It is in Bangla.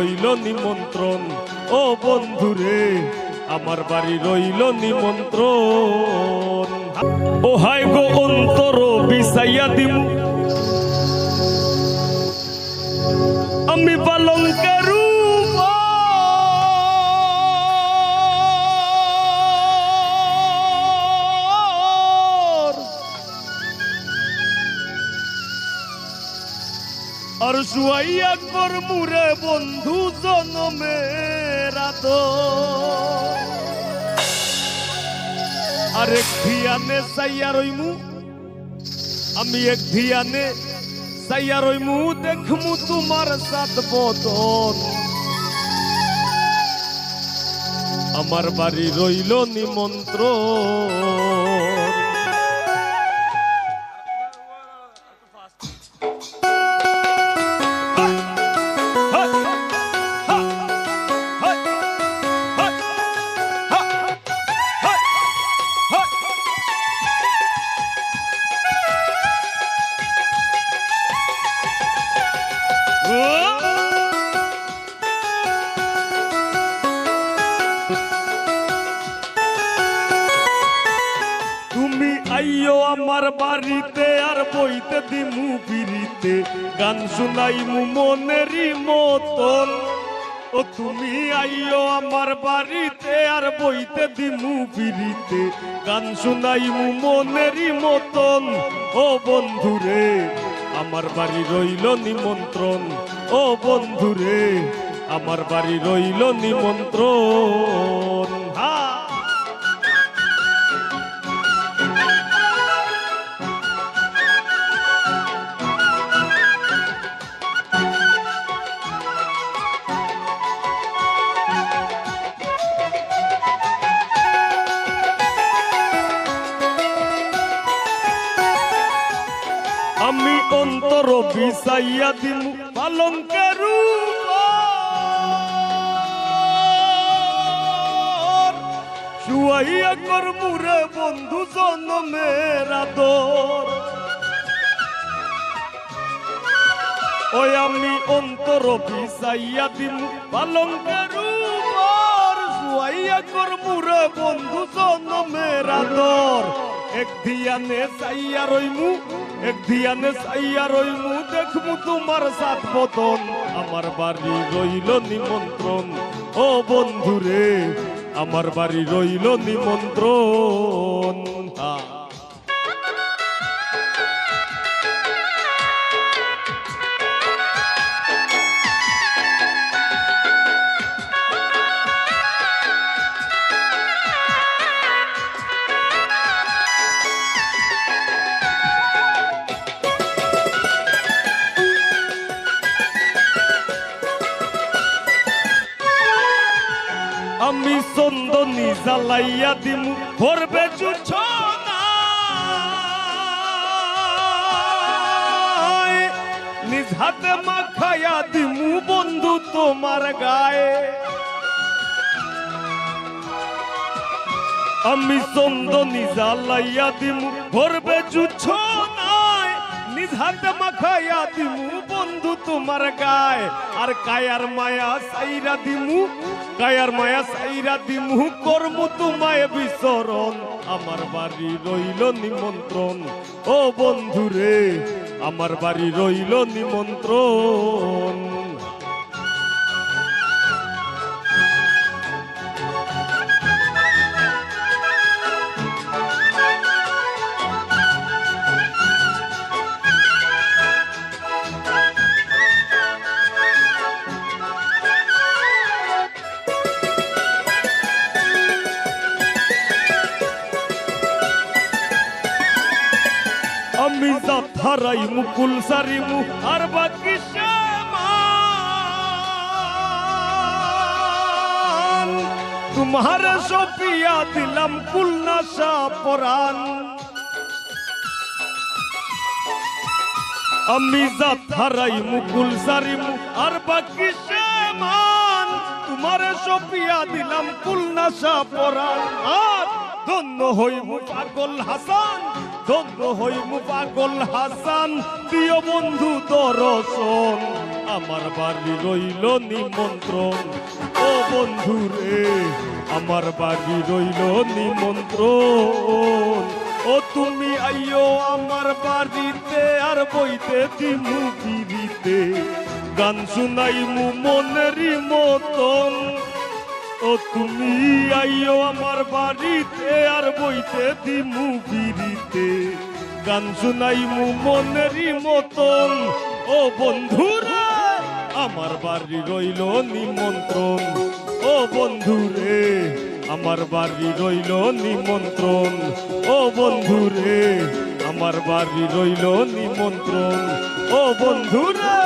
রইল নিমন্ত্রণ। ও বন্ধুরে, আমার বাড়ি রইল নিমন্ত্রণ। ও হাই গো অন্তর বিসাইয়া দিম। আমি পালঙ্কের আর শুয়াইয়া কর মুরে বন্ধু জনমের আর এক ধিয়ানে সাইয়া রইমু, আমি এক ধিয়ানে সাইয়া রইমু, দেখমু তোমার সাত বদন। আমার বাড়ি রইল নিমন্ত্রণ। আমার বাড়িতে আর বইতে দিমু পিড়িতে গান শুনাইমু মনেরই মতন। ও তুমি আইও আমার বাড়িতে আর বইতে দিমু পিড়িতে গান শুনাইমু মনেরই মতন। ও বন্ধুরে, আমার বাড়ি রইল নিমন্ত্রণ। ও বন্ধুরে, আমার বাড়ি রইল নিমন্ত্রণ। হা অন্তর বিসাইয়া দিমু। পালঙ্কের শুয়াইয়া কর মুরে বন্ধু জনমের আদর। ওই আমি অন্তর বিসাইয়া দিমু। পালঙ্কের শুয়াইয়া কর মুরে বন্ধু জনমের আদর। এক ধিয়ানে সাইয়া রইমু। এক ধিয়ানে সাইয়া রইমু, দেখমু তোমার সাত বদন আমার বাড়ি রইল নিমন্ত্রণ। ও বন্ধুরে, আমার বাড়ি রইল নিমন্ত্রণ। চন্দনী জ্বালাইয়া দিমু ভরবে চুছ নিজ হাতে মাখাইয়া দিমু বন্ধু তোমার গায়ে। আমি চন্দনী জ্বালাইয়া দিমু ভরবে চুছ নাই নিজ হাতে মাখাইয়া দিমু তোমার গায়। আর কায়ার মায়া সাইরা দিমু, কায়ার মায়া সাইরা দিমু, কর্ম তোমায় বিচরণ। আমার বাড়ি রইল নিমন্ত্রণ। ও বন্ধুরে, আমার বাড়ি রইল নিমন্ত্রণ। আমি যাত্রাই মুকুল সারিমু, আর বাকি তোমার সপিয়া দিলাম কুলনাশা পরাণ। আমি যাত্রাই মুকুল সারিমু, আর বাকি শ্যামান তোমার সপিয়া দিলাম কুলনাশা পরাণ। আর ধন্য হইব পাগল হাসান। ধন্য হইব পাগল হাসান। প্রিয় বন্ধু, দর্শন, আমার বাড়ি রইল নিমন্ত্রণ। ও বন্ধু রে আমার বাড়ি রইল নিমন্ত্রণ। ও তুমি আইও আমার বাড়িতে আর বইতে দিমু গান শুনাই মু মনেরই মতন। ও তুমি আইও আমার বাড়িতে আর বইতে দিমু বিড়িতে। গান শুনাই মু মনেরই মতন। ও বন্ধুরা, আমার বাড়ি রইল নিমন্ত্রণ। ও বন্ধুরে, আমার বাড়ি রইল নিমন্ত্রণ। ও বন্ধুরে, আমার বাড়ি রইল নিমন্ত্রণ। ও বন্ধুরে